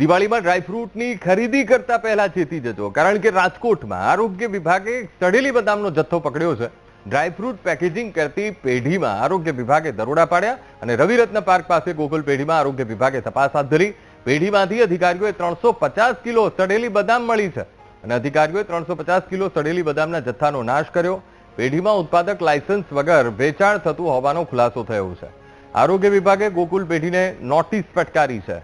દિવાળીમાં ડ્રાયફ્રૂટની ખરીદી કરતા પહેલા ચેતી જજો. કારણ કે રાજકોટમાં આરોગ્ય વિભાગે સડેલી બદામનો જથ્થો પકડ્યો છે. ડ્રાયફ્રૂટ પેકેજિંગ કરતી પેઢીમાં આરોગ્ય વિભાગે દરોડા પાડ્યા અને રવિરત્ન પાર્ક પાસે ગોકુલ પેઢીમાં આરોગ્ય વિભાગે તપાસ હાથ ધરી. પેઢીમાંથી અધિકારીઓએ ત્રણસો કિલો સડેલી બદામ મળી છે અને અધિકારીઓએ ત્રણસો કિલો સડેલી બદામના જથ્થાનો નાશ કર્યો. પેઢીમાં ઉત્પાદક લાયસન્સ વગર વેચાણ થતું હોવાનો ખુલાસો થયો છે. આરોગ્ય વિભાગે ગોકુલ પેઢીને નોટિસ ફટકારી છે.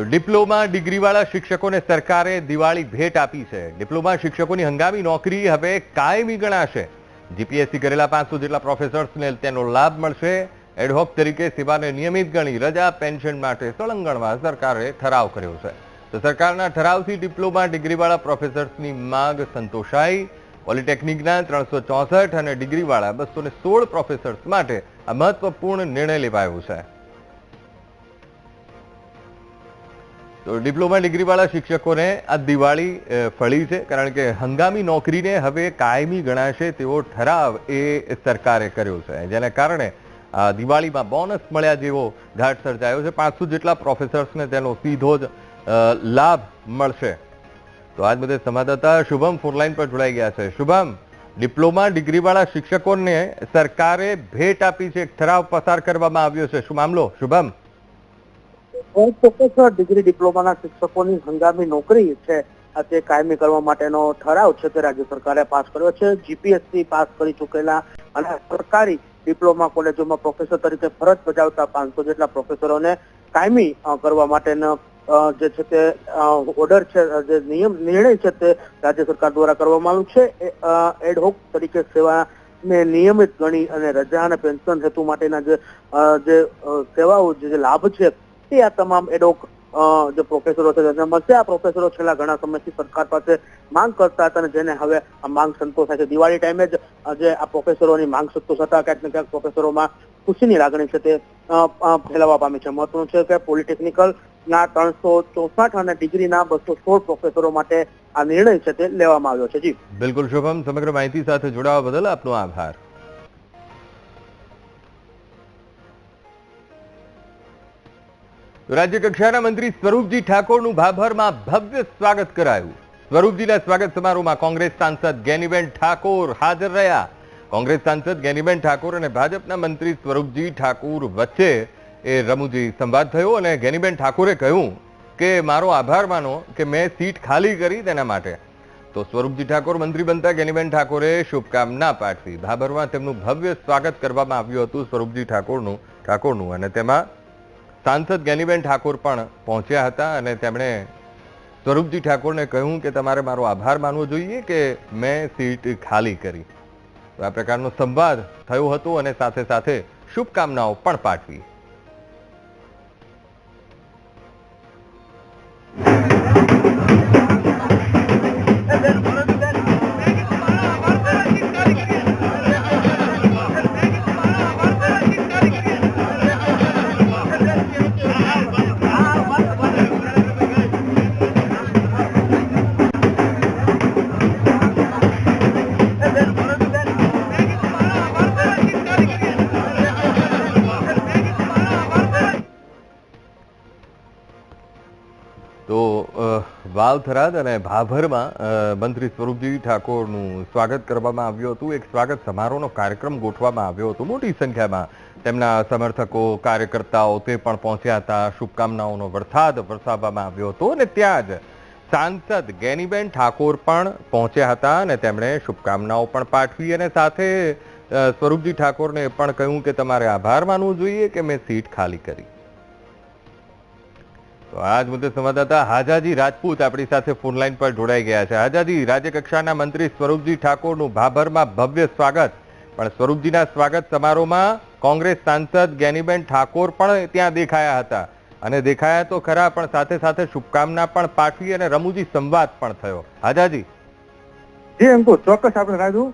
તો ડિપ્લોમા ડિગ્રીવાળા શિક્ષકોને સરકારે દિવાળી ભેટ આપી છે. ડિપ્લોમા શિક્ષકોની હંગામી નોકરી હવે કાયમી ગણાશે. જીપીએસસી કરેલા પાંચસો જેટલા પ્રોફેસર્સને તેનો લાભ મળશે. એડહોક તરીકે સેવાને નિયમિત ગણી રજા પેન્શન માટે સળંગણમાં સરકારે ઠરાવ કર્યો છે. તો સરકારના ઠરાવથી ડિપ્લોમા ડિગ્રીવાળા પ્રોફેસર્સની માંગ સંતોષાઈ. પોલિટેકનિકના ત્રણસો ચોસઠ અને ડિગ્રીવાળા બસો સોળ પ્રોફેસર્સ માટે આ મહત્વપૂર્ણ નિર્ણય લેવાયો છે. તો ડિપ્લોમા ડિગ્રીવાળા શિક્ષકોને આ દિવાળી ફળી છે, કારણ કે હંગામી નોકરીને હવે કાયમી ગણાશે તેવો ઠરાવ એ સરકારે કર્યો છે. જેને કારણે દિવાળીમાં બોનસ મળ્યા જેવો ઘાટ સર્જાયો છે. પાંચસો જેટલા પ્રોફેસર્સને તેનો સીધો જ લાભ મળશે. તો આજ બધે સંવાદદાતા શુભમ ફોનલાઈન પર જોડાઈ ગયા છે. શુભમ, ડિપ્લોમા ડિગ્રીવાળા શિક્ષકોને સરકારે ભેટ આપી છે. એક ઠરાવ પસાર કરવામાં આવ્યો છે. શું મામલો? શુભમ. પ્રોફેસર ડિગ્રી ડિપ્લોમાના શિક્ષકોની હંગામી નોકરી છે તે કાયમી કરવા માટેનો ઠરાવ છે તે રાજ્ય સરકારે પાસ કર્યો છે. જીપીએસસી પાસ કરી ચૂકેલા અને સરકારી ડિપ્લોમા કોલેજોમાં પ્રોફેસર તરીકે ફરજ બજાવતા પાંચસો જેટલા પ્રોફેસરોને કાયમી કરવા માટેનો જે છે તે ઓર્ડર છે જે નિયમ, નિર્ણય છે તે રાજ્ય સરકાર દ્વારા કરવામાં આવ્યું છે. એડહોક તરીકે સેવાને નિયમિત ગણી અને રજા અને પેન્શન હેતુ માટેના જે સેવાઓ, જે લાભ છે તે આ તમામ એડોક જે પ્રોફેસરો છે તેને મળશે, આ પ્રોફેસરો છેલ્લા ઘણા સમયથી સરકાર પાસે માંગ કરતા હતા અને જેને હવે આ માંગ સંતોષાય છે. દિવાળી ટાઈમે જ જે આ પ્રોફેસરોની માંગ સંતોષ હતા. ક્યાંક ને ક્યાંક પ્રોફેસરોમાં ખુશીની લાગણી છે તે ફેલાવવા પામી છે. મહત્વનું છે કે પોલિટેકનિકલ ના ત્રણસો ચોસઠ અને ડિગ્રીના બસો સોળ પ્રોફેસરો માટે આ નિર્ણય છે તે લેવામાં આવ્યો છે. જી. બિલકુલ, શુભમ. સમગ્ર માહિતી સાથે જોડાવા બદલ આપનો આભાર. રાજ્ય કક્ષાના મંત્રી સ્વરૂપજી ઠાકોરનું ભાભરમાં ભવ્ય સ્વાગત કરાયું. સ્વરૂપજીના સ્વાગત સમારોહમાં કોંગ્રેસ સાંસદ ગેનીબેન ઠાકોર હાજર રહ્યા. કોંગ્રેસ સાંસદ ગેનીબેન ઠાકોર અને ભાજપના મંત્રી સ્વરૂપજી ઠાકોર વચ્ચે એ રમૂજી સંવાદ થયો અને ગેનીબેન ઠાકોરે કહ્યું કે, મારો આભાર માનો કે મેં સીટ ખાલી કરી તેના માટે. તો સ્વરૂપજી ઠાકોર મંત્રી બનતા ગેનીબેન ઠાકોરે શુભકામના પાઠવી. ભાભરમાં તેમનું ભવ્ય સ્વાગત કરવામાં આવ્યું હતું સ્વરૂપજી ઠાકોરનું ઠાકોરનું અને તેમાં સાંસદ જ્ઞાનીબેન ઠાકોર પણ પહોંચ્યા હતા અને તેમણે સ્વરૂપજી ઠાકોરને કહ્યું કે તમારે મારો આભાર માનવો જોઈએ કે મેં સીટ ખાલી કરી. આ પ્રકારનો સંવાદ થયો હતો અને સાથે સાથે શુભકામનાઓ પણ પાઠવી. વાવ થરાદ અને ભાભરમાં મંત્રી સ્વરૂપજી ઠાકોરનું સ્વાગત કરવામાં આવ્યું હતું. એક સ્વાગત સમારોહનો કાર્યક્રમ ગોઠવવામાં આવ્યો હતો. મોટી સંખ્યામાં તેમના સમર્થકો, કાર્યકર્તાઓ તે પણ પહોંચ્યા હતા. શુભકામનાઓનો વરસાદ વરસાવવામાં આવ્યો હતો અને ત્યાં જ સાંસદ ગેનીબેન ઠાકોર પણ પહોંચ્યા હતા અને તેમણે શુભકામનાઓ પણ પાઠવી અને સાથે સ્વરૂપજી ઠાકોરને પણ કહ્યું કે તમારે આભાર માનવું જોઈએ કે મેં સીટ ખાલી કરી. તો મુદ્દે સંવાદદાતા હાજાજી રાજપૂત આપણી સાથે ફોનલાઈન પર જોડાઈ ગયા છે. હાજાજી રાજ્ય મંત્રી સ્વરૂપજી ઠાકોરનું ભાભરમાં ભવ્ય સ્વાગત. પણ સ્વરૂપજીના સ્વાગત સમારોહમાં કોંગ્રેસ સાંસદ જ્ઞાનીબેન ઠાકોર પણ ત્યાં દેખાયા હતા. અને દેખાયા તો ખરા, પણ સાથે સાથે શુભકામના પણ પાઠવી અને રમૂજી સંવાદ પણ થયો. હાજાજી. જી અંકુ, ચોક્કસ આપણે રાજુ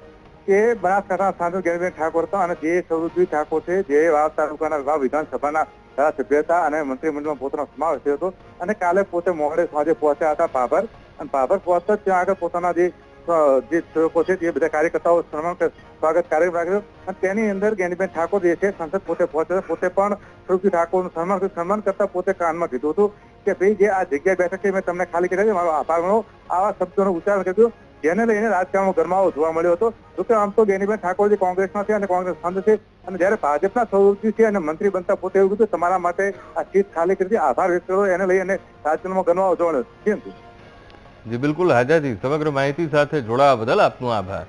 કે બનાસકાંઠા સાંસદ જ્ઞાનીબેન ઠાકોર હતા અને જે સ્વરૂપજી ઠાકોર છે, જે વાવ તાલુકાના વાવ વિધાનસભાના ધારાસભ્ય હતા અને મંત્રીમંડળમાં પોતાનો સમાવેશ થયો હતો. અને કાલે પોતે મોડે સાંજે પહોંચ્યા હતા ભાભર અને ભાભર પહોંચતા ત્યાં આગળ પોતાના જે જે સેવકો છે તે બધા કાર્યકર્તાઓ સન્માન સ્વાગત કાર્યક્રમ રાખ્યો. અને તેની અંદર જ્ઞાનીબેન ઠાકોર જે છે સંસદ પોતે પહોંચ્યા પોતે પણ સ્વરૂપજી ઠાકોરનું સન્માન. સન્માન કરતા પોતે કાનમાં કીધું હતું કે, ભાઈ, જે આ જગ્યા બેઠક છે મેં તમને ખાલી કરી મારો આભાર માનો. આવા શબ્દોનો ઉચ્ચારણ કર્યો. જેને લઈને રાજકારણમાં ગરમાવો જોવા મળ્યો હતો. જોકે આમ તો જ્ઞાનીબેન ઠાકોર જે કોંગ્રેસના છે અને કોંગ્રેસ ફંડ છે અને જ્યારે ભાજપના સ્વરૂપજી છે અને મંત્રી બનતા પોતે એવું કીધું, તમારા માટે આ સીટ ખાલી કરી આભાર વ્યક્ત કર્યો એને લઈને રાજકારણમાં ગરમાવો જોવા મળ્યો. જી, બિલકુલ હાજાજી સમગ્ર માહિતી સાથે જોડાવા બદલ આપનો આભાર.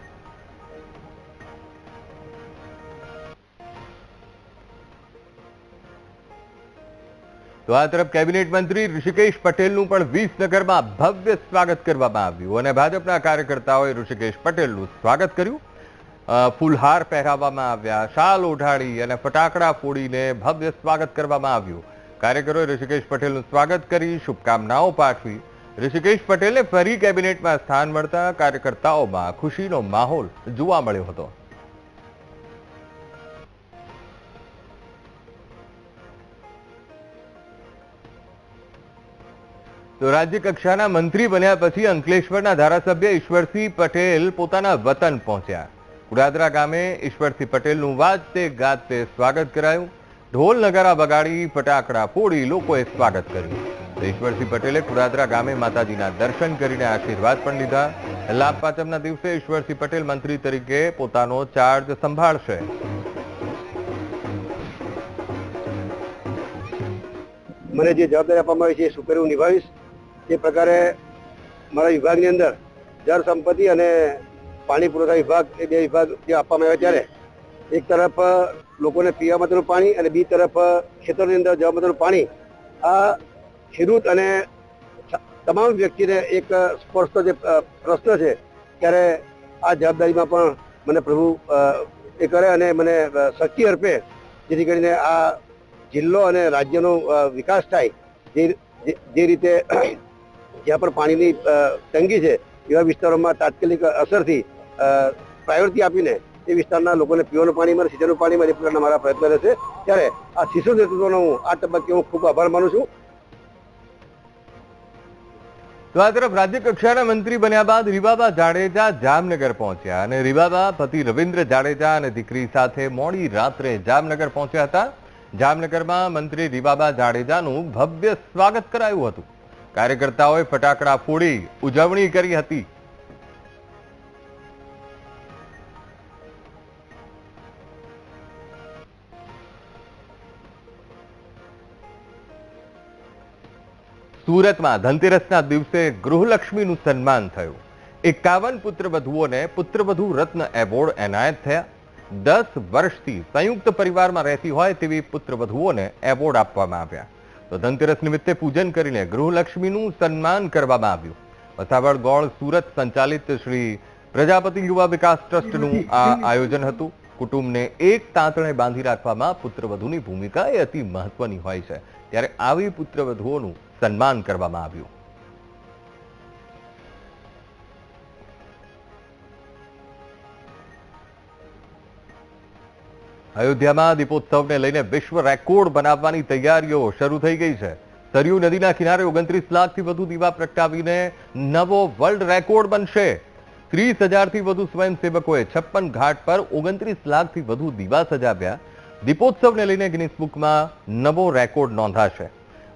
તો આ તરફ કેબિનેટ મંત્રી ઋષિકેશ પટેલનું પણ વિસનગરમાં ભવ્ય સ્વાગત કરવામાં આવ્યું અને ભાજપના કાર્યકર્તાઓએ ઋષિકેશ પટેલનું સ્વાગત કર્યું. ફૂલહાર પહેરાવવામાં આવ્યા, શાલ ઓઢાડી અને ફટાકડા ફોડીને ભવ્ય સ્વાગત કરવામાં આવ્યું. કાર્યકરોએ ઋષિકેશ પટેલનું સ્વાગત કરી, શુભકામનાઓ પાઠવી. ઋષિકેશ પટેલને ફરી કેબિનેટમાં સ્થાન મળતા કાર્યકર્તાઓમાં ખુશીનો માહોલ જોવા મળ્યો હતો. તો રાજ્ય મંત્રી બન્યા પછી અંકલેશ્વરના ધારાસભ્ય ઈશ્વરસિંહ પટેલ પોતાના વતન પહોંચ્યા. કુડાદરા ગામે ઈશ્વરસિંહ પટેલનું વાજતે ગાજતે સ્વાગત કરાયું. ઢોલ નગારા બગાડી ફટાકડા ફોડી લોકોએ સ્વાગત કર્યું. ઈશ્વરસિંહ પટેલે કુડાદરા ગામે માતાજીના દર્શન કરીને આશીર્વાદ પણ લીધા. લાભ પાંચમના દિવસે ઈશ્વરસિંહ પટેલ મંત્રી તરીકે પોતાનો ચાર્જ સંભાળશે. મને જે જવાબદારી આપવામાં આવી છે એ સુપેરે નિભાવીશ? એ પ્રકારે મારા વિભાગની અંદર જળ સંપત્તિ અને પાણી પુરવઠા વિભાગ એ બે વિભાગ જે આપવામાં આવ્યા ત્યારે, એક તરફ લોકોને પીવા માટેનું પાણી અને બી તરફ ખેતરોની અંદર જવા માટેનું પાણી. આ ખેડૂત અને તમામ વ્યક્તિને એક સ્પર્શતો જે પ્રશ્ન છે, ત્યારે આ જવાબદારીમાં પણ મને પ્રભુ એ કરે અને મને શક્તિ અર્પે, જેથી કરીને આ જિલ્લો અને રાજ્યનો વિકાસ થાય જે રીતે જ્યાં પણ પાણીની તંગી છે, એવા વિસ્તારોમાં તાત્કાલિક અસરથી પ્રાયોરિટી આપીને એ વિસ્તારના લોકોને પીવાનું પાણી મળે, સિંચાઈનું પાણી મળે એ પ્રકારના મારા પ્રયત્ન રહેશે. ત્યારે આ શિશુ નેતૃત્વનો હું આ તબક્કે હું ખૂબ આભાર માનું છું. તો આ તરફ રાજ્ય કક્ષાના મંત્રી બન્યા બાદ રીબાબા જાડેજા જામનગર પહોંચ્યા અને રીબાબા પતિ રવિન્દ્ર જાડેજા અને દીકરી સાથે મોડી રાત્રે જામનગર પહોંચ્યા હતા. જામનગરમાં મંત્રી રીબાબા જાડેજાનું ભવ્ય સ્વાગત કરાયું હતું. કાર્યકર્તાઓએ ફટાકડા ફોડી ઉજવણી કરી હતી. સુરતમાં ધનતેરસના દિવસે ગૃહલક્ષ્મીનું સન્માન થયું. એકાવન પુત્રવધુઓને પુત્રવધુ રત્ન એવોર્ડ એનાયત થયા. દસ વર્ષથી સંયુક્ત પરિવારમાં રહેતી હોય તેવી પુત્રવધુઓને એવોર્ડ આપવામાં આવ્યા. તો ધનતેરસ નિમિત્તે પૂજન કરીને ગૃહલક્ષ્મીનું સન્માન કરવામાં આવ્યું. વસાવડ ગોળ સુરત સંચાલિત શ્રી પ્રજાપતિ યુવા વિકાસ ટ્રસ્ટનું આ આયોજન હતું. કુટુંબને એક તાંતણે બાંધી રાખવામાં પુત્રવધુની ભૂમિકા એ અતિ મહત્વની હોય છે. ત્યારે આવી પુત્રવધુઓનું સન્માન કરવામાં આવ્યું. અયોધ્યામાં દીપોત્સવને લઈને વિશ્વ રેકોર્ડ બનાવવાની તૈયારીઓ શરૂ થઈ ગઈ છે. સરયુ નદીના કિનારે ઓગણત્રીસ લાખથી વધુ દીવા પ્રગટાવીને નવો વર્લ્ડ રેકોર્ડ બનશે. ત્રીસ હજારથી વધુ સ્વયંસેવકોએ છપ્પન ઘાટ પર ઓગણત્રીસ લાખથી વધુ દીવા સજાવ્યા. દીપોત્સવને લઈને ગિનિસ બુકમાં નવો રેકોર્ડ નોંધાશે.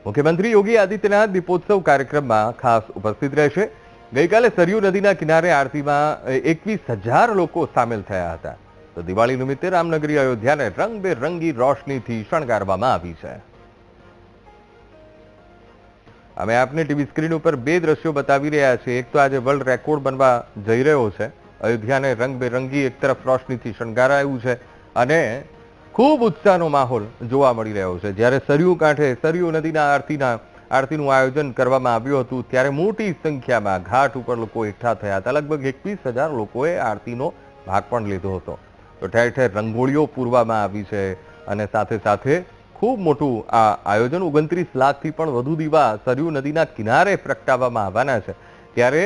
મુખ્યમંત્રી યોગી આદિત્યનાથ દીપોત્સવ કાર્યક્રમમાં ખાસ ઉપસ્થિત રહેશે. ગઈકાલે સરયુ નદીના કિનારે આરતીમાં એકવીસ હજાર લોકો સામેલ થયા હતા. તો દિવાળી નિમિત્તે રામનગરી અયોધ્યાને રંગબેરંગી રોશનીથી શણગારવામાં આવી છે. અમે આપને ટીવી સ્ક્રીન ઉપર બે દ્રશ્યો બતાવી રહ્યા છીએ. એક તો આજે વર્લ્ડ રેકોર્ડ બનવા જઈ રહ્યો છે. અયોધ્યાને રંગબેરંગી એક તરફ રોશનીથી શણગારાયું છે અને ખૂબ ઉત્સાહનો માહોલ જોવા મળી રહ્યો છે. જ્યારે સરયુ કાંઠે સરયુ નદીના આરતીના આરતીનું આયોજન કરવામાં આવ્યું હતું, ત્યારે મોટી સંખ્યામાં ઘાટ ઉપર લોકો એકઠા થયા હતા. લગભગ એકવીસ હજાર લોકોએ આરતીનો ભાગ પણ લીધો હતો. તો ઠેર ઠેર રંગોળીઓ પૂરવામાં આવી છે અને સાથે સાથે ખૂબ મોટું આ આયોજન ઓગણત્રીસ લાખથી પણ વધુ દીવા સરયુ નદીના કિનારે પ્રગટાવવામાં આવવાના છે. ત્યારે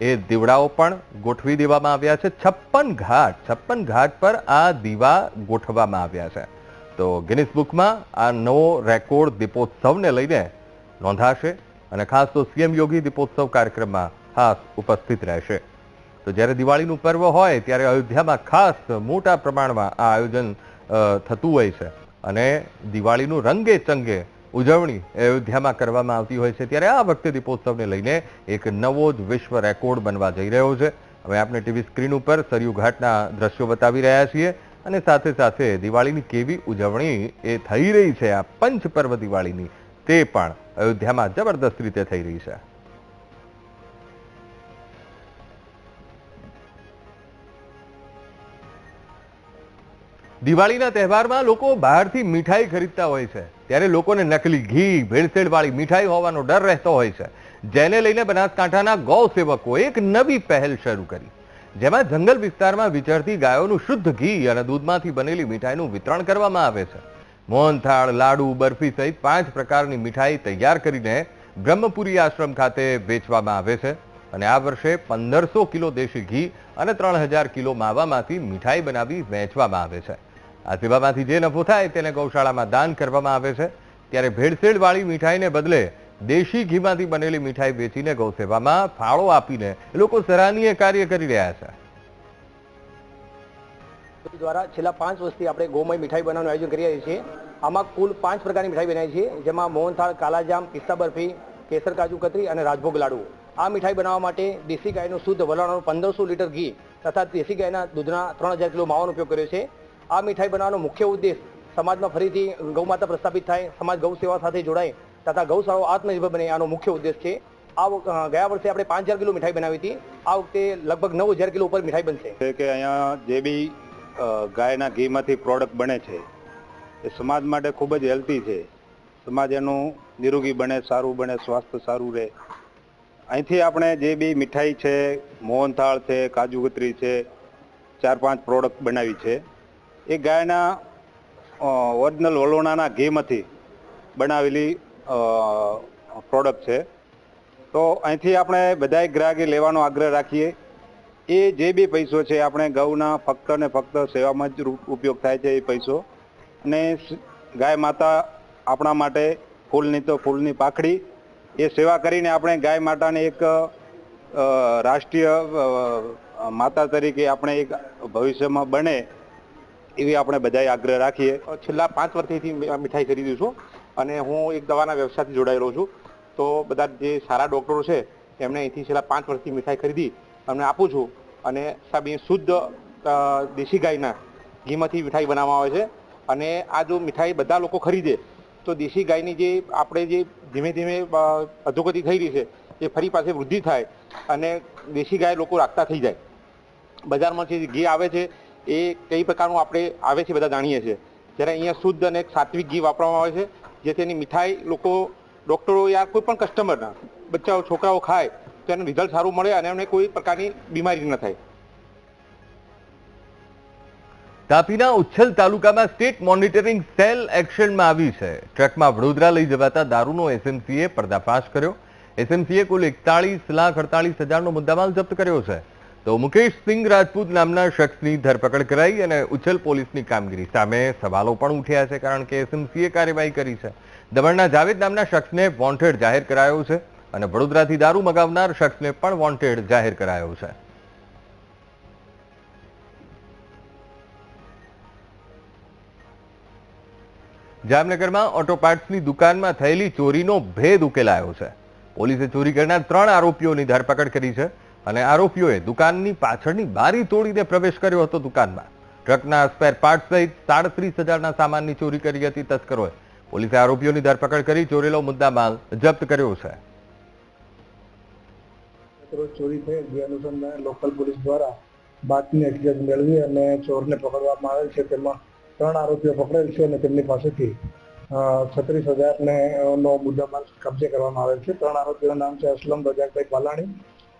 એ દીવડાઓ પણ ગોઠવી દેવામાં આવ્યા છે. છપ્પન ઘાટ છપ્પન ઘાટ પર આ દીવા ગોઠવવામાં આવ્યા છે. તો ગિનિસ બુકમાં આ નવો રેકોર્ડ દીપોત્સવને લઈને નોંધાશે અને ખાસ તો સીએમ યોગી દીપોત્સવ કાર્યક્રમમાં ખાસ ઉપસ્થિત રહેશે. તો જ્યારે દિવાળીનું પર્વ હોય ત્યારે અયોધ્યામાં ખાસ મોટા પ્રમાણમાં આ આયોજન થતું હોય છે. અને દિવાળીનું રંગે ચંગે ઉજવણી અયોધ્યામાં કરવામાં આવતી હોય છે. ત્યારે આ વખતે દીપોત્સવને લઈને એક નવો જ વિશ્વ રેકોર્ડ બનવા જઈ રહ્યો છે. હવે આપણે ટીવી સ્ક્રીન ઉપર સરયુ ઘાટના દ્રશ્યો બતાવી રહ્યા છીએ અને સાથે સાથે દિવાળીની કેવી ઉજવણી એ થઈ રહી છે. આ પંચ પર્વ દિવાળીની તે પણ અયોધ્યામાં જબરદસ્ત રીતે થઈ રહી છે. દિવાળીના તહેવારમાં લોકો બહારથી મીઠાઈ ખરીદતા હોય છે. ત્યારે લોકોને નકલી ઘી, ભેળસેળવાળી મીઠાઈ હોવાનો ડર રહેતો હોય છે. જેને લઈને બનાસકાંઠાના ગૌ સેવકો એક નવી પહેલ શરૂ કરી. જેમાં જંગલ વિસ્તારમાં વિચરતી ગાયોનું શુદ્ધ ઘી અને દૂધમાંથી બનેલી મીઠાઈનું વિતરણ કરવામાં આવે છે. મોહનથાળ, લાડુ, બરફી સહિત પાંચ પ્રકારની મીઠાઈ તૈયાર કરીને બ્રહ્મપુરી આશ્રમ ખાતે વેચવામાં આવે છે. અને આ વર્ષે પંદરસો કિલો દેશી ઘી અને ત્રણ હજાર કિલો માવામાંથી મીઠાઈ બનાવી વેચવામાં આવે છે. આ સેવામાંથી જે નફો થાય તેને ગૌશાળામાં દાન કરવામાં આવે છે. ત્યારે ભેળસેળવાળી મીઠાઈને બદલે દેશી ઘીમાંથી બનેલી મીઠાઈ વેચીને ગૌસેવામાં ફાળો આપીને લોકો સરાહનીય કાર્ય કરી રહ્યા છે. દ્વારા છેલ્લા પાંચ વર્ષથી આપણે ગોમય મીઠાઈ બનાવવાનું આયોજન કરી રહ્યા છીએ. આમાં કુલ પાંચ પ્રકારની મીઠાઈ બનાવી છે, જેમાં મોહનથાળ, કાલાજામ, પિસ્તા બરફી, કેસર કાજુ કતરી અને રાજભોગ લાડુ. આ મીઠાઈ બનાવવા માટે દેશી ગાયનું શુદ્ધ વલણનું પંદરસો લીટર ઘી તથા દેશી ગાયના દૂધના ત્રણ હજાર કિલો માવાનો ઉપયોગ કર્યો છે. આ મીઠાઈ બનાવવાનો મુખ્ય ઉદ્દેશ સમાજમાં ફરીથી ગૌમાતા પ્રસ્થાપિત થાય, સમાજ ગૌ સેવા સાથે જોડાય તથા ગૌશાળાઓ આત્મનિર્ભર બને આનો મુખ્ય ઉદ્દેશ છે. આ ગયા વર્ષે આપણે પાંચ હજાર કિલો મીઠાઈ બનાવી હતી. આ વખતે લગભગ નવ હજાર કિલો ઉપર મીઠાઈ બનશે. કે અહીંયા જે બી ગાયના ઘીમાંથી પ્રોડક્ટ બને છે, એ સમાજ માટે ખૂબ જ હેલ્ધી છે. સમાજ એનું નિરોગી બને, સારું બને, સ્વાસ્થ્ય સારું રહે. અહીંથી આપણે જે બી મીઠાઈ છે, મોહનથાળ છે, કાજુ કતરી છે, ચાર પાંચ પ્રોડક્ટ બનાવી છે. એ ગાયના ઓરિજિનલ વલોણાના ઘીમાંથી બનાવેલી પ્રોડક્ટ છે. તો અહીંથી આપણે બધાય ગ્રાહકે લેવાનો આગ્રહ રાખીએ. એ જે બી પૈસો છે, આપણે ગૌના ફક્ત ને ફક્ત સેવામાં જ ઉપયોગ થાય છે એ પૈસો. અને ગાય માતા આપણા માટે ફૂલની તો ફૂલની પાખડી. એ સેવા કરીને આપણે ગાય માતાને એક રાષ્ટ્રીય માતા તરીકે આપણે એક ભવિષ્યમાં બને એવી આપણે બધાએ આગ્રહ રાખીએ. છેલ્લા પાંચ વર્ષથી મીઠાઈ ખરીદું છું અને હું એક દવાના વ્યવસાયથી જોડાયેલો છું. તો બધા જે સારા ડૉક્ટરો છે, એમણે અહીંથી છેલ્લા પાંચ વર્ષથી મીઠાઈ ખરીદી અમને આપું છું. અને સાહેબ અહીં શુદ્ધ દેશી ગાયના ઘીમાંથી મીઠાઈ બનાવવામાં આવે છે. અને આ જો મીઠાઈ બધા લોકો ખરીદે, તો દેશી ગાયની જે આપણે જે ધીમે ધીમે અધોગતિ થઈ રહી છે, એ ફરી પાસે વૃદ્ધિ થાય અને દેશી ગાય લોકો રાખતા થઈ જાય. બજારમાં જે ઘી આવે છે એ કઈ પ્રકારનું આપણે આવે છે બધા જાણીએ છીએ. જ્યારે અહીંયા શુદ્ધ અને સાત્વિક ઘી વાપરવામાં આવે છે જેથી એની મીઠાઈ લોકો, ડોક્ટરો યા કોઈ પણ કસ્ટમરના બચ્ચાઓ, છોકરાઓ ખાય, તો એનું રિઝલ્ટ સારું મળે અને એમને કોઈ પ્રકારની બીમારી ન થાય. તાપીના ઉચ્છલ તાલુકામાં સ્ટેટ મોનિટરિંગ સેલ એક્શનમાં આવી છે. ટ્રકમાં વડોદરા લઈ જવાતા દારૂનો એસએમસીએ પર્દાફાશ કર્યો. એસએમસીએ કુલ એકતાળીસ લાખ અડતાલીસ હજારનો મુદ્દામાલ જપ્ત કર્યો છે. તો મુકેશ સિંહ રાજપૂત નામના શખ્સની ધરપકડ કરાઈ અને ઉછલ પોલીસની કામગીરી સામે સવાલો પણ ઉઠ્યા છે કારણ કે એસએમસીએ કાર્યવાહી કરી છે. દમણના જાવેદ નામના શખ્સને વોન્ટેડ જાહેર કરાયો છે અને વડોદરાથી દારૂ મગાવનાર શખ્સને પણ વોન્ટેડ જાહેર કરાયો છે. જામનગરમાં ઓટો પાર્ટ્સની દુકાનમાં થયેલી ચોરીનો ભેદ ઉકેલાયો છે. પોલીસે ચોરી કરનાર ત્રણ આરોપીઓની ધરપકડ કરી છે. અને આરોપીઓએ દુકાનની પાછળની બારી તોડીને પ્રવેશ કર્યો હતો દુકાનમાં. ટ્રકના સ્પેર પાર્ટ સહિત સાડત્રીસ હજારના સામાનની ચોરી કરી હતી તસ્કરોએ. પોલીસે આરોપીઓની ધરપકડ કરી ચોરેલો મુદ્દામાલ જપ્ત કર્યો છે. ચોરી થઈ જે અનુસંધાને લોકલ પોલીસ દ્વારા બાતમી હકીકત મેળવી અને ચોરને પકડવામાં આવેલ છે. તેમાં ત્રણ આરોપીઓ પકડેલ છે અને તેમની પાસેથી છત્રીસ હજાર ને નો મુદ્દામાલ કબજે કરવામાં આવેલ છે. ત્રણ આરોપીઓના નામ છે અસલમ રજાકભાઈ પાલાણી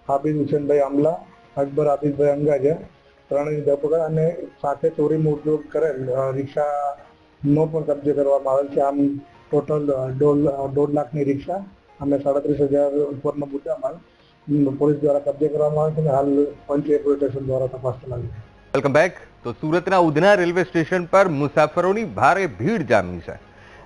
હાબીદ હુસેનભાઈ આમલા અકબર આબિદભાઈ અંગાજા ત્રણેયની ધરપકડ અને સાથે ચોરીનો ઉપયોગ કરેલ રિક્ષાનો પણ કબજે કરવામાં આવેલ છે. આમ ટોટલ દોઢ લાખની રિક્ષા અને સાડત્રીસ હજાર ઉપરનો મુદ્દામાલ પોલીસ દ્વારા કબજે કરવામાં આવે છે અને હાલ પંચ સ્ટેશન દ્વારા તપાસ ચલાવી છે. Welcome back. તો સુરતના ઉધના રેલવે સ્ટેશન પર મુસાફરોની ભારે ભીડ જામી છે.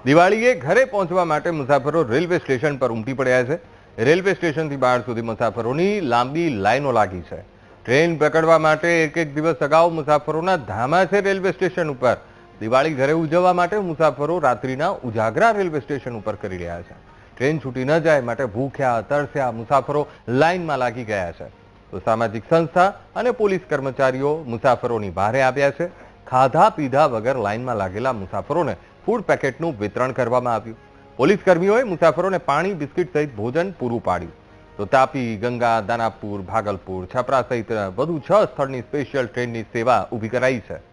દિવાળીએ ઘરે પહોંચવા માટે મુસાફરો રેલવે સ્ટેશન પર ઉમટી પડ્યા છે. રેલવે સ્ટેશનથી બહાર સુધી મુસાફરોની લાંબી લાઈનો લાગી છે. ટ્રેન પકડવા માટે એક એક દિવસ અગાઉ મુસાફરોના ધામા છે રેલવે સ્ટેશન ઉપર. દિવાળી ઘરે ઉજવવા માટે મુસાફરો રાત્રિના ઉજાગરા રેલવે સ્ટેશન ઉપર કરી રહ્યા છે. ટ્રેન છૂટી ન જાય માટે ભૂખ્યા, તરસ્યા મુસાફરો લાઇનમાં લાગી ગયા છે. તો સામાજિક સંસ્થા અને પોલીસ કર્મચારીઓ મુસાફરોની બહારે આવ્યા છે. ખાધા પીધા વગર લાઇનમાં લાગેલા મુસાફરોને ફૂડ પેકેટનું વિતરણ કરવામાં આવ્યું. પોલીસ કર્મીઓએ મુસાફરોને પાણી, બિસ્કિટ સહિત ભોજન પૂરું પાડ્યું. તો તાપી, ગંગા, દાનાપુર, ભાગલપુર, છપરા સહિત વધુ છ સ્થળની સ્પેશિયલ ટ્રેનની સેવા ઊભી કરાઈ છે.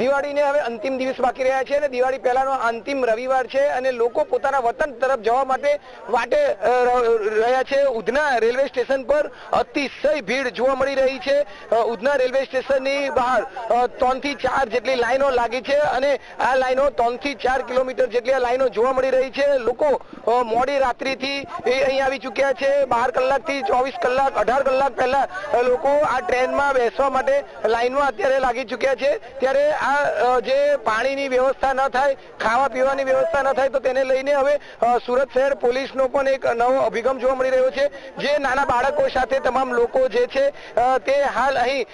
દિવાળીને હવે અંતિમ દિવસ બાકી રહ્યા છે અને દિવાળી પહેલાનો અંતિમ રવિવાર છે અને લોકો પોતાના વતન તરફ જવા માટે વાટે રહ્યા છે. ઉધના રેલવે સ્ટેશન પર અતિશય ભીડ જોવા મળી રહી છે. ઉધના રેલવે સ્ટેશનની બહાર ત્રણથી ચાર જેટલી લાઈનો લાગી છે અને આ લાઈનો ત્રણથી ચાર કિલોમીટર જેટલી આ લાઈનો જોવા મળી રહી છે. લોકો મોડી રાત્રિથી અહીં આવી ચૂક્યા છે. બાર કલાકથી ચોવીસ કલાક, અઢાર કલાક પહેલા લોકો આ ટ્રેનમાં બેસવા માટે લાઈનમાં અત્યારે લાગી ચૂક્યા છે. ત્યારે આ અ, જે પાણીની વ્યવસ્થા ન થાય ખાવા પીવાની વ્યવસ્થા ન થાય તો તેને લઈને હવે સુરત શહેર પોલીસનો પણ એક નવો અભિગમ જોવા મળી રહ્યો છે જે નાના બાળકો સાથે તમામ લોકો જે છે તે હાલ અહીં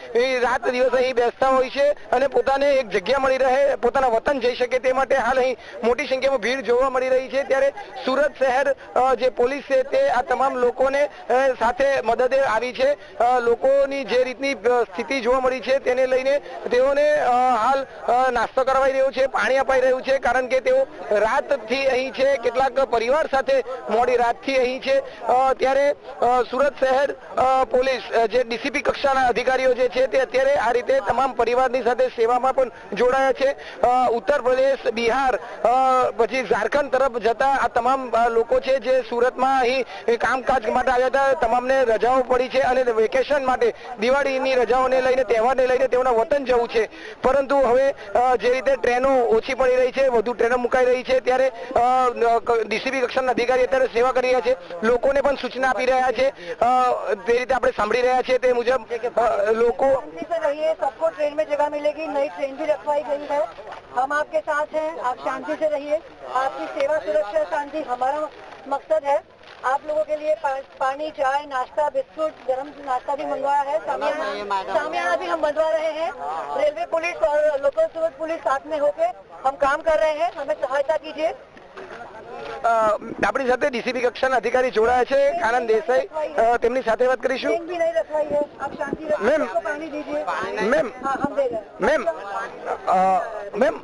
રાત દિવસ અહીં બેસતા હોય છે અને પોતાને એક જગ્યા મળી રહે પોતાના વતન જઈ શકે તે માટે હાલ અહીં મોટી સંખ્યામાં ભીડ જોવા મળી રહી છે. ત્યારે સુરત શહેર જે પોલીસ છે તે આ તમામ લોકોને સાથે મદદે આવી છે. લોકોની જે રીતની સ્થિતિ જોવા મળી છે તેને લઈને તેઓને હાલ નાસ્તો કરવાઈ રહ્યો છે, પાણી અપાઈ રહ્યું છે, કારણ કે તેઓ રાતથી અહીં છે, કેટલાક પરિવાર સાથે મોડી રાતથી અહીં છે. ત્યારે સુરત શહેર પોલીસ જે ડીસીપી કક્ષાના અધિકારીઓ જે છે, તે અત્યારે આ રીતે તમામ પરિવારની સાથે સેવામાં પણ જોડાયા છે. ઉત્તર પ્રદેશ, બિહાર પછી ઝારખંડ તરફ જતા આ તમામ લોકો છે, જે સુરતમાં અહીં કામકાજ માટે આવ્યા હતા, તમામને રજાઓ પડી છે અને વેકેશન માટે દિવાળીની રજાઓને લઈને, તહેવારને લઈને તેઓના વતન જવું છે. પરંતુ હવે અ, જે રીતે ટ્રેનો ઓછી પડી રહી છે વધુ ટ્રેનો મુકાઈ રહી છે ત્યારે ડીસીપી કક્ષાના અધિકારી અત્યારે સેવા કરી રહ્યા છે લોકોને પણ સૂચના આપી રહ્યા છે અ, તે રીતે આપણે સાંભળી રહ્યા છે તે મુજબ અ, લોકો शांति से रहिए सबको ट्रेन में जगह मिलेगी नई ट्रेन भी रखवाई गई है हम आपके साथ हैं आप शांति से रहिए आपकी सेवा सुरक्षा शांति हमारा मकसद है आप लोगों के लिए पा, पानी चाय नाश्ता बिस्कुट गर्म नाश्ता भी मंगवाया है। सामियाना सामियाना भी हम बनवा रहे हैं। रेलवे पुलिस और लोकल सूरत पुलिस साथ में होके हम काम कर रहे हैं। हमें सहायता कीजिए। આપણી સાથે ડીસીપી કક્ષાના અધિકારી જોડાયા છે. આનંદ દેસાઈ. તેમની સાથે વાત કરીશું. Ma'am. Ma'am. Ma'am. Ma'am.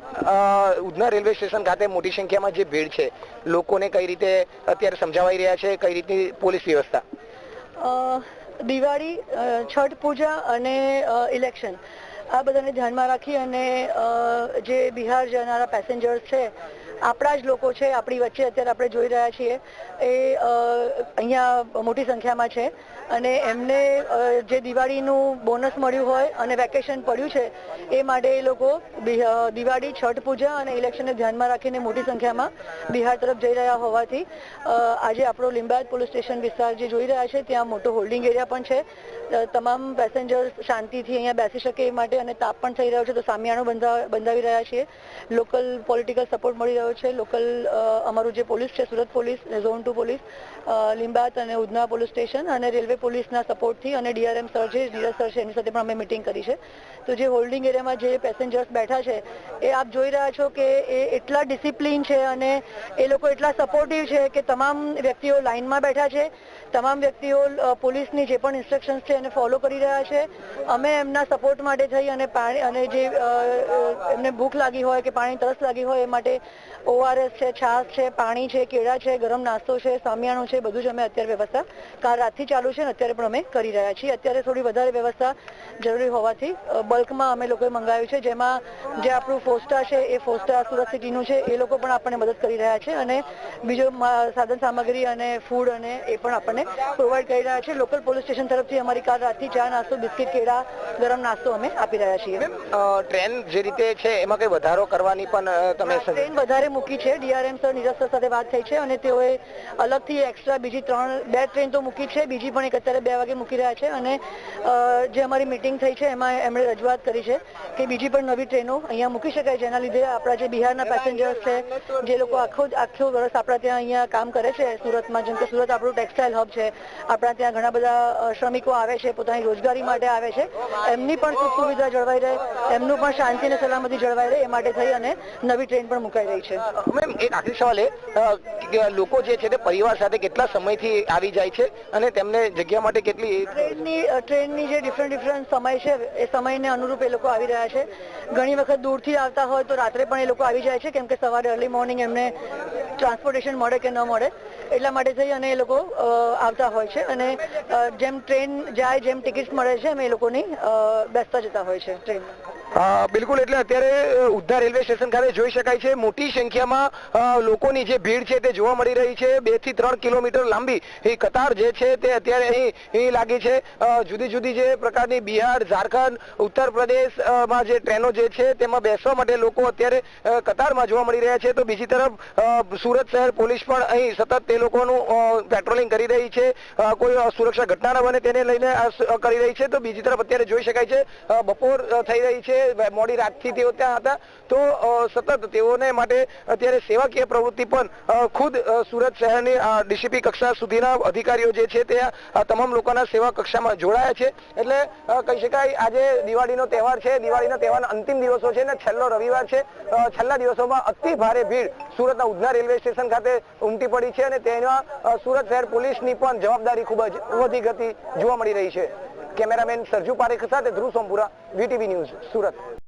Udhna railway station ખાતે મોટી સંખ્યામાં જે ભીડ છે લોકોને કઈ રીતે અત્યારે સમજાવાઈ રહ્યા છે? કઈ રીતની પોલીસ વ્યવસ્થા? દિવાળી છઠ પૂજા અને ઇલેક્શન. આ બધાને ધ્યાનમાં રાખી અને જે બિહાર જનારા પેસેન્જર્સ છે આપણા જ લોકો છે, આપણી વચ્ચે અત્યારે આપણે જોઈ રહ્યા છીએ. એ અહીંયા મોટી સંખ્યામાં છે અને એમને જે દિવાળીનું બોનસ મળ્યું હોય અને વેકેશન પડ્યું છે, એ માટે એ લોકો દિવાળી, છઠ પૂજા અને ઇલેક્શનને ધ્યાનમાં રાખીને મોટી સંખ્યામાં બિહાર તરફ જઈ રહ્યા હોવાથી આજે આપણો લિંબાયત પોલીસ સ્ટેશન વિસ્તાર જે જોઈ રહ્યા છે, ત્યાં મોટો હોલ્ડિંગ એરિયા પણ છે. તમામ પેસેન્જર્સ શાંતિથી અહીંયા બેસી શકે એ માટે અને તાપ પણ થઈ રહ્યો છે, તો સામિયાણો બંધા, બંધાવી રહ્યા છીએ. લોકલ પોલિટિકલ સપોર્ટ મળી રહ્યો છે. લોકલ અમારું જે પોલીસ છે, Surat police zone two police Limbayat અને ઉધના પોલીસ સ્ટેશન અને રેલવે પોલીસના સપોર્ટથી અને ડીઆરએમ સર છે ડીઆર સર છે, એની સાથે પણ અમે મિટિંગ કરી છે. તો જે હોલ્ડિંગ એરિયામાં જે પેસેન્જર્સ બેઠા છે, એ આપ જોઈ રહ્યા છો કે એ એટલા ડિસિપ્લિન છે અને એ લોકો એટલા સપોર્ટિવ છે કે તમામ વ્યક્તિઓ લાઇનમાં બેઠા છે. તમામ વ્યક્તિઓ પોલીસની જે પણ ઇન્સ્ટ્રક્શન્સ છે એને ફોલો કરી રહ્યા છે. અમે એમના સપોર્ટ માટે થઈ અને પાણી અને જે એમને ભૂખ લાગી હોય કે પાણી તરસ લાગી હોય એ માટે ઓઆરએસ છે છાશ છે પાણી છે કેળા છે ગરમ નાસ્તો છે સામિયાણું છે બધું જ અમે અત્યારે વ્યવસ્થા કાલ રાતથી ચાલુ છે અને અત્યારે પણ અમે કરી રહ્યા છીએ. અત્યારે થોડી વધારે વ્યવસ્થા જરૂરી હોવાથી બલ્કમાં અમે લોકોએ મંગાવ્યું છે જેમાં જે આપણું ફોસ્ટા છે એ ફોસ્ટા સુરત સિટીનું છે એ લોકો પણ આપણને મદદ કરી રહ્યા છે અને બીજો સાધન સામગ્રી અને ફૂડ અને એ પણ આપણને પ્રોવાઈડ કરી રહ્યા છે. લોકલ પોલીસ સ્ટેશન તરફથી અમારી કાલ રાતથી ચા નાસ્તો બિસ્કિટ કેળા ગરમ નાસ્તો અમે આપી રહ્યા છીએ. ટ્રેન જે રીતે છે એમાં કઈ વધારો કરવાની પણ તમે ટ્રેન વધારે મૂકી છે. ડીઆરએમ સર નીરજ સાથે વાત થઈ છે અને તેઓએ અલગથી એક્સ્ટ્રા બીજી ત્રણ, બે ટ્રેન તો મૂકી છે. બીજી પણ એક અત્યારે બે વાગે મૂકી રહ્યા છે અને જે અમારી મિટિંગ થઈ છે એમાં એમણે રજૂઆત કરી છે કે બીજી પણ નવી ટ્રેનો અહીંયા મૂકી શકાય. જેના લીધે આપણા જે બિહારના પેસેન્જર્સ છે, જે લોકો આખો આખો વર્ષ આપણા ત્યાં અહીંયા કામ કરે છે સુરતમાં. જેમ કે સુરત આપણું ટેક્સટાઇલ હબ છે. આપણા ત્યાં ઘણા બધા શ્રમિકો આવે છે, પોતાની રોજગારી માટે આવે છે. એમની પણ સુખ સુવિધા જળવાઈ રહે, એમનું પણ શાંતિ અને સલામતી જળવાઈ રહે એ માટે થઈ અને નવી ટ્રેન પણ મુકાઈ રહી છે. મેમ, એક આખરી સવાલ એ. લોકો જે છે તે પરિવાર સાથે કેટલા સમયથી આવી જાય છે અને તેમને જગ્યા માટે કેટલી ટ્રેનની ટ્રેનની જે ડિફરન્ટ ડિફરન્ટ સમય છે, એ સમયને અનુરૂપ એ લોકો આવી રહ્યા છે. ઘણી વખત દૂરથી આવતા હોય તો રાત્રે પણ એ લોકો આવી જાય છે, કેમ કે સવારે અર્લી મોર્નિંગ એમને ટ્રાન્સપોર્ટેશન મળે કે ન મળે, એટલા માટે થઈ અને એ લોકો આવતા હોય છે. અને જેમ ટ્રેન જાય, જેમ ટિકિટ મળે છે, એમ એ લોકોની બેસતા જતા હોય છે ટ્રેનમાં બિલકુલ, એટલે અત્યારે ઉદ્ધા રેલવે સ્ટેશન ખાતે જોઈ શકાય છે. મોટી સંખ્યામાં લોકોની જે ભીડ છે તે જોવા મળી રહી છે. બેથી ત્રણ કિલોમીટર લાંબી એ કતાર જે છે તે અત્યારે અહીં લાગી છે. જુદી જુદી જે પ્રકારની બિહાર, ઝારખંડ, ઉત્તર પ્રદેશમાં જે ટ્રેનો જે છે તેમાં બેસવા માટે લોકો અત્યારે કતારમાં જોવા મળી રહ્યા છે. તો બીજી તરફ સુરત શહેર પોલીસ પણ અહીં સતત તે લોકોનું પેટ્રોલિંગ કરી રહી છે. કોઈ સુરક્ષા ઘટના ન બને તેને લઈને કરી રહી છે. તો બીજી તરફ અત્યારે જોઈ શકાય છે બપોર થઈ રહી છે. મોડી રાતથી તેઓ ત્યાં હતા. તો સતત તેઓને માટે અત્યારે સેવાકીય પ્રવૃત્તિ પણ ખુદ સુરત શહેરની ડીસીપી કક્ષા સુધીના અધિકારીઓ જે છે તે તમામ લોકોના સેવા કક્ષામાં જોડાયા છે. એટલે કહી શકાય આજે દિવાળીનો તહેવાર છે. દિવાળીના તહેવારના અંતિમ દિવસો છે ને છેલ્લો રવિવાર છે. છેલ્લા દિવસોમાં અતિ ભારે ભીડ સુરતના ઉધના રેલવે સ્ટેશન ખાતે ઉમટી પડી છે અને તેમાં સુરત શહેર પોલીસની પણ જવાબદારી ખૂબ જ વધી ગતી જોવા મળી રહી છે. કેમેરામેન સરજુ પારેખ સાથે ધ્રુવ સોમપુરા વીટીવી ન્યૂઝ સુરત.